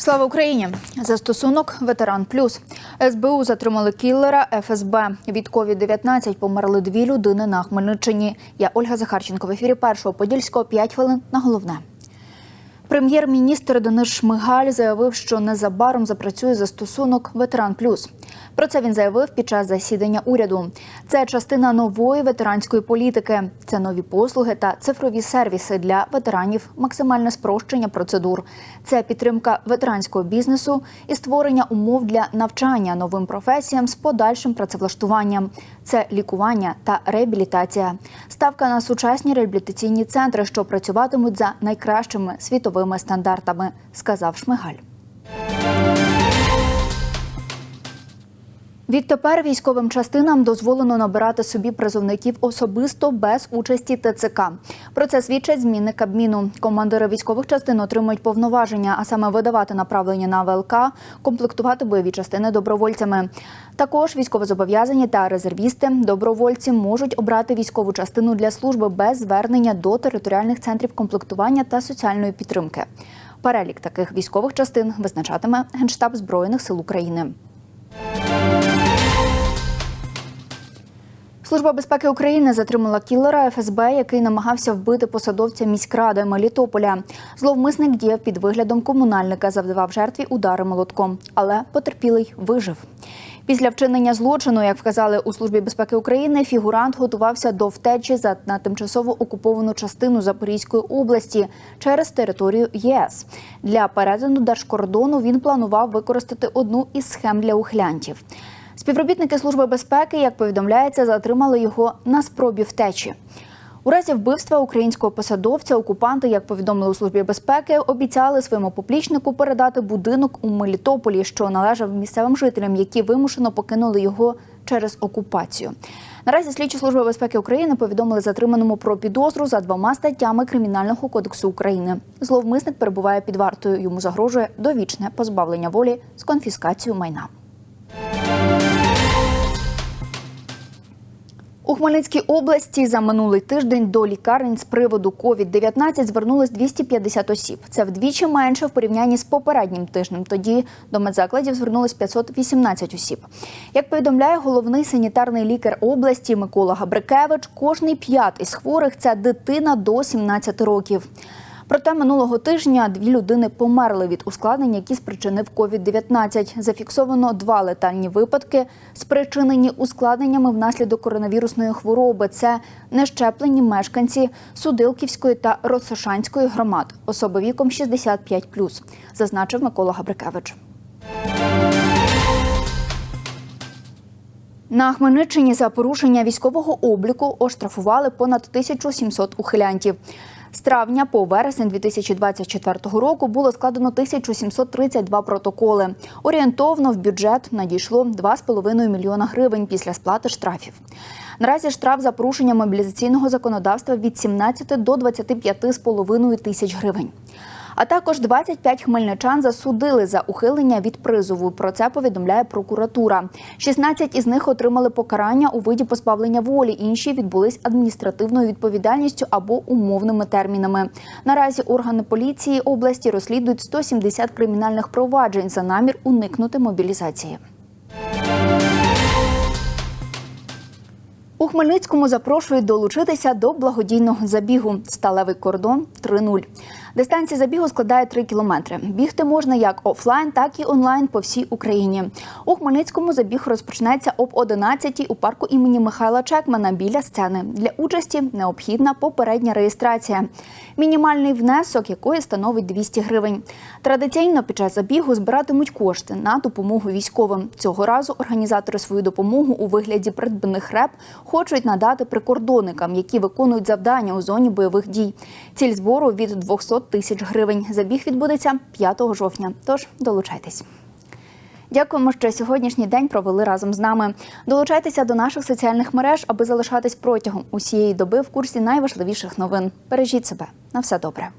Слава Україні! Застосунок ветеран плюс СБУ затримали кіллера ФСБ. Від COVID-19 померли дві людини на Хмельниччині. Я Ольга Захарченко в ефірі першого подільського 5 хвилин на головне. Прем'єр-міністр Денис Шмигаль заявив, що незабаром запрацює застосунок Ветеран Плюс. Про це він заявив під час засідання уряду. Це частина нової ветеранської політики. Це нові послуги та цифрові сервіси для ветеранів, максимальне спрощення процедур. Це підтримка ветеранського бізнесу і створення умов для навчання новим професіям з подальшим працевлаштуванням. Це лікування та реабілітація. Ставка на сучасні реабілітаційні центри, що працюватимуть за найкращими світовими стандартами, сказав Шмигаль. Відтепер військовим частинам дозволено набирати собі призовників особисто без участі ТЦК. Про це свідчать зміни Кабміну. Командири військових частин отримують повноваження, а саме видавати направлення на ВЛК, комплектувати бойові частини добровольцями. Також військовозобов'язані та резервісти, добровольці можуть обрати військову частину для служби без звернення до територіальних центрів комплектування та соціальної підтримки. Перелік таких військових частин визначатиме Генштаб Збройних сил України. Служба безпеки України затримала кілера ФСБ, який намагався вбити посадовця міськради Мелітополя. Зловмисник діяв під виглядом комунальника, завдавав жертві удари молотком, але потерпілий вижив. Після вчинення злочину, як вказали у службі безпеки України, фігурант готувався до втечі за на тимчасово окуповану частину Запорізької області через територію ЄС. Для перетину держкордону він планував використати одну із схем для ухилянтів. Співробітники служби безпеки, як повідомляється, затримали його на спробі втечі. У разі вбивства українського посадовця окупанти, як повідомили у службі безпеки, обіцяли своєму поплічнику передати будинок у Мелітополі, що належав місцевим жителям, які вимушено покинули його через окупацію. Наразі слідчі служби безпеки України повідомили затриманому про підозру за двома статтями Кримінального кодексу України. Зловмисник перебуває під вартою. Йому загрожує довічне позбавлення волі з конфіскацією майна. У Хмельницькій області за минулий тиждень до лікарень з приводу COVID-19 звернулись 250 осіб. Це вдвічі менше в порівнянні з попереднім тижнем. Тоді до медзакладів звернулись 518 осіб. Як повідомляє головний санітарний лікар області Микола Габрикевич, кожний п'ятий з хворих це дитина до 17 років. Проте минулого тижня дві людини померли від ускладнень, які спричинив COVID-19. Зафіксовано два летальні випадки, спричинені ускладненнями внаслідок коронавірусної хвороби. Це нещеплені мешканці Судилківської та Росошанської громад, особи віком 65+, зазначив Микола Габрикевич. На Хмельниччині за порушення військового обліку оштрафували понад 1700 ухилянтів. З травня по вересень 2024 року було складено 1732 протоколи. Орієнтовно в бюджет надійшло 2,5 мільйона гривень після сплати штрафів. Наразі штраф за порушення мобілізаційного законодавства від 17 до 25,5 тисяч гривень. А також 25 хмельничан засудили за ухилення від призову. Про це повідомляє прокуратура. 16 із них отримали покарання у виді позбавлення волі. Інші відбулись адміністративною відповідальністю або умовними термінами. Наразі органи поліції області розслідують 170 кримінальних проваджень за намір уникнути мобілізації. У Хмельницькому запрошують долучитися до благодійного забігу Сталевий кордон 3.0. Дистанція забігу складає 3 кілометри. Бігти можна як офлайн, так і онлайн по всій Україні. У Хмельницькому забіг розпочнеться об 11 у парку імені Михайла Чекмана біля сцени. Для участі необхідна попередня реєстрація. Мінімальний внесок якої становить 200 гривень. Традиційно під час забігу збиратимуть кошти на допомогу військовим. Цього разу організатори свою допомогу у вигляді придбаних реп хочуть надати прикордонникам, які виконують завдання у зоні бойових дій. Ціль збору від 200 тисяч гривень. Забіг відбудеться 5 жовтня. Тож долучайтесь. Дякуємо, що сьогоднішній день провели разом з нами. Долучайтеся до наших соціальних мереж, аби залишатись протягом усієї доби в курсі найважливіших новин. Бережіть себе на все добре.